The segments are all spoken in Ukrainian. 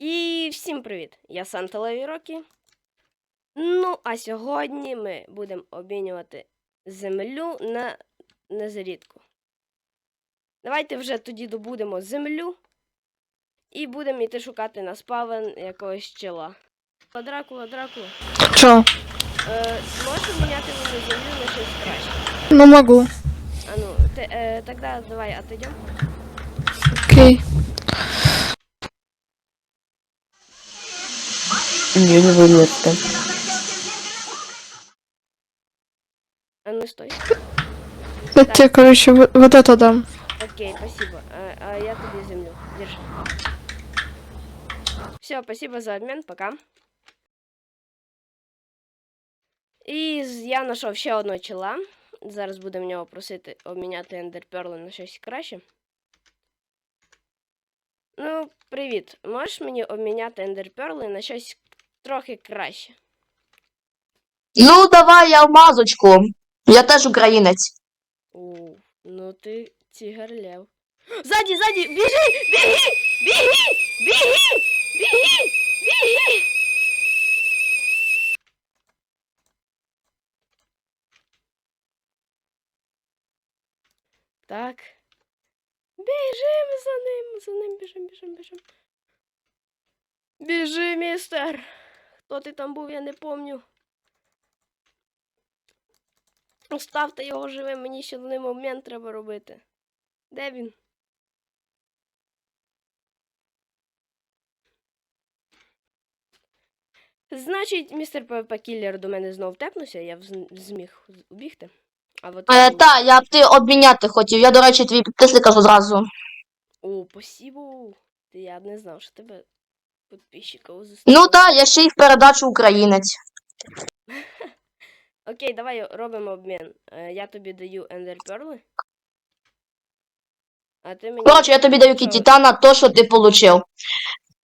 І всім привіт! Я Санта Лавірокі. Ну, а сьогодні ми будемо обмінювати землю на незарідку. Давайте вже тоді добудемо землю і будемо йти шукати на спавен якогось чела. Дракула, Дракула. Чё? Е, можеш обміняти мені землю на щось краще? Ну могу. А ну, ти, е, тогда давай отойдем. Окей. Не, не вылез А ну стой. Я тебе, короче, вот, вот это дам. Окей, спасибо. А, а я тебе землю. Держи. Все, спасибо за обмен, пока. І я знайшов ще одного чола. Зараз будемо в нього просити обміняти ендерперли на щось краще. Ну, привіт. Можеш мені обміняти ендерперли на щось трохи краще? Ну, давай я в мазочку. Я теж українець. У, ну ти тігарлев. Ззаді, ззаді! Біжи! Біги! Біги! Біги! Біги! Біги! Так. Біжим за ним, за ним біжим, біжим, біжим. Біжи, містер. Хто ти там був, я не помню. Оставте його живим, мені ще з ним обмін треба робити. Де він? Значить, містер ПВП Кіллер до мене знов тепнувся, я зміг убігти. А от Е, та, я б ти обміняти хотів. Я, до речі, твій підписник кажу зразу. О, спасибо. Я не знав, що тебе підписчиків Ну зустріли. так, я ще й в передачу українець. Окей, давай робимо обмін. Е, Я тобі даю ендерперли. А ти мені. Коротше, я тобі даю кітітана, то, що ти получив.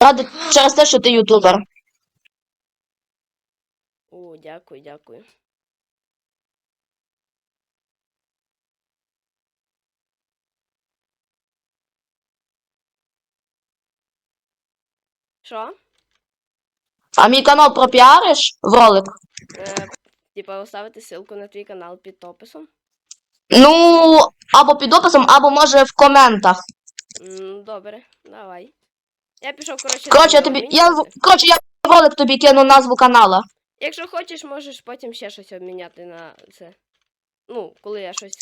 Ради через те, що ти ютубер. О, дякую, дякую. Що? А мій канал пропіариш в ролик? Е, типа оставити ссылку на твій канал під описом. Ну, або під описом, або може в коментах. М, Добре, давай. Я пішов, коротше. Коротше, я тобі. Я, коротше, я в ролик тобі кину назву канала. Якщо хочеш, можеш потім ще щось обміняти на це. Ну, коли я щось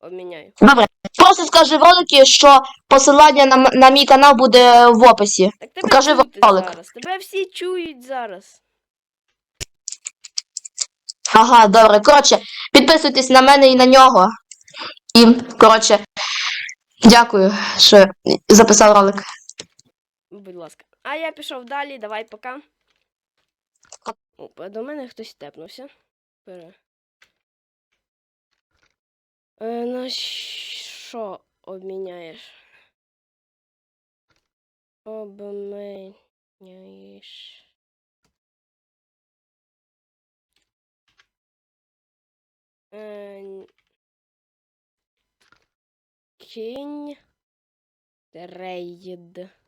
обміняю. Добре. Просто скажи в роликі, що посилання на, на мій канал буде в описі. Так тебе Покажи ролик. зараз. Тебе всі чують зараз. Ага, добре. Коротше, підписуйтесь на мене і на нього. І, коротше, дякую, що записав ролик. Будь ласка. А я пішов далі, давай пока. Опа, до мене хтось тепнувся. Пере. Е, на що обміняєш? Обміняєш. Е, Кінь. Трейд.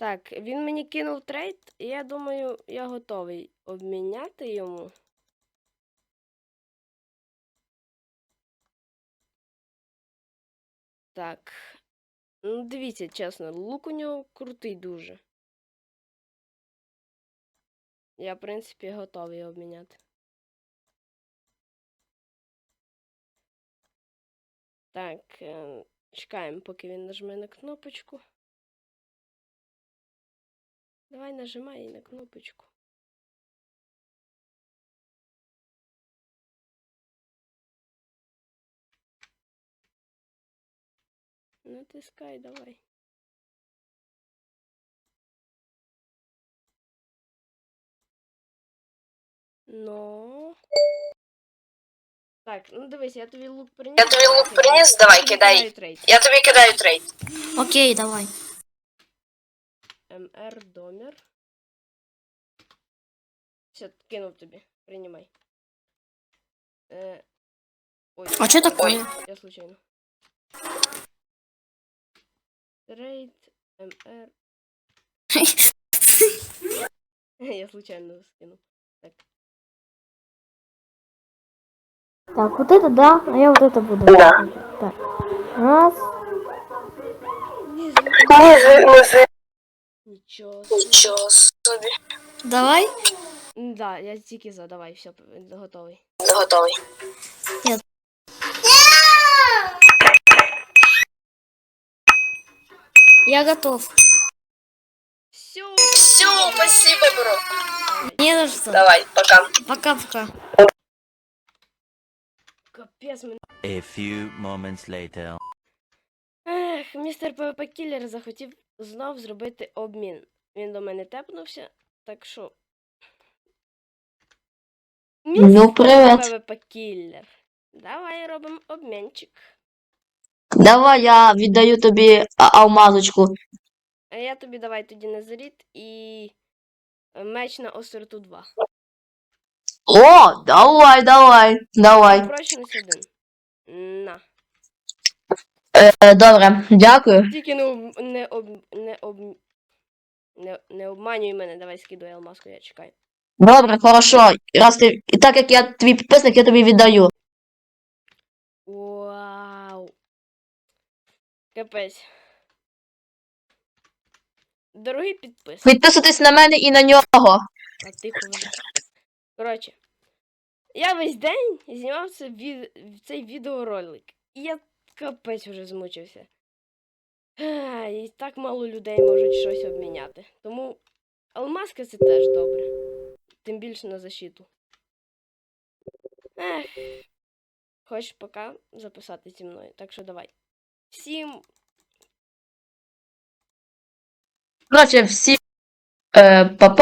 Так, він мені кинув трейд, і я думаю, я готовий обміняти йому. Так. Ну, дивіться, чесно, лук у нього крутий дуже. Я, в принципі, готовий обміняти. Так, е, чекаємо, поки він нажме на кнопочку. Давай нажимай на кнопочку. Натискай давай. Ну. Так, ну дивись, я тобі лук приніс. Я тобі лук приніс, давай, тобі кидай. кидаю трейд. Я тобі кидаю трейд. Окей, давай. МР домер. Все, кинув тобі. Приймай. Е, Ой, А что такое? я случайно. Трейд, МР. Я случайно скинув. Так. Так, вот это да, а я вот это буду. Да. Так. Раз. Нічого. Нічого собі. Давай. М, Да, я тільки за, давай, все, готовий. Готовий. Я готов. Все. Все, спасибо, бро. Не за что. Давай, пока. Пока-пока. Капець мене. A few moments later. Містер ПВП Кіллер захотів знов зробити обмін. Він до мене тепнувся, так що. Ну, привет. ПВП Кіллер. Давай робимо обмінчик. Давай я віддаю тобі алмазочку. А я тобі давай тоді назаріт і меч на остроту 2. О, давай, давай, давай. Прочність один. Е, добре, дякую. Тільки не об... не об... не об... не, не обманюй мене, давай скидуй алмазку, я чекаю. Добре, хорошо. Раз ти. І так як я твій підписник, я тобі віддаю. Вау. Капець. Дорогий підписник. Підписуйтесь на мене і на нього. А вже. Коротше. Я весь день знімав це від... цей відеоролик. І я капець вже змучився. І так мало людей можуть щось обміняти. Тому алмазка це теж добре. Тим більше на защиту. Ех. Хочеш поки записати зі мною. Так що давай. Всім Коротше, всі. Е, папа.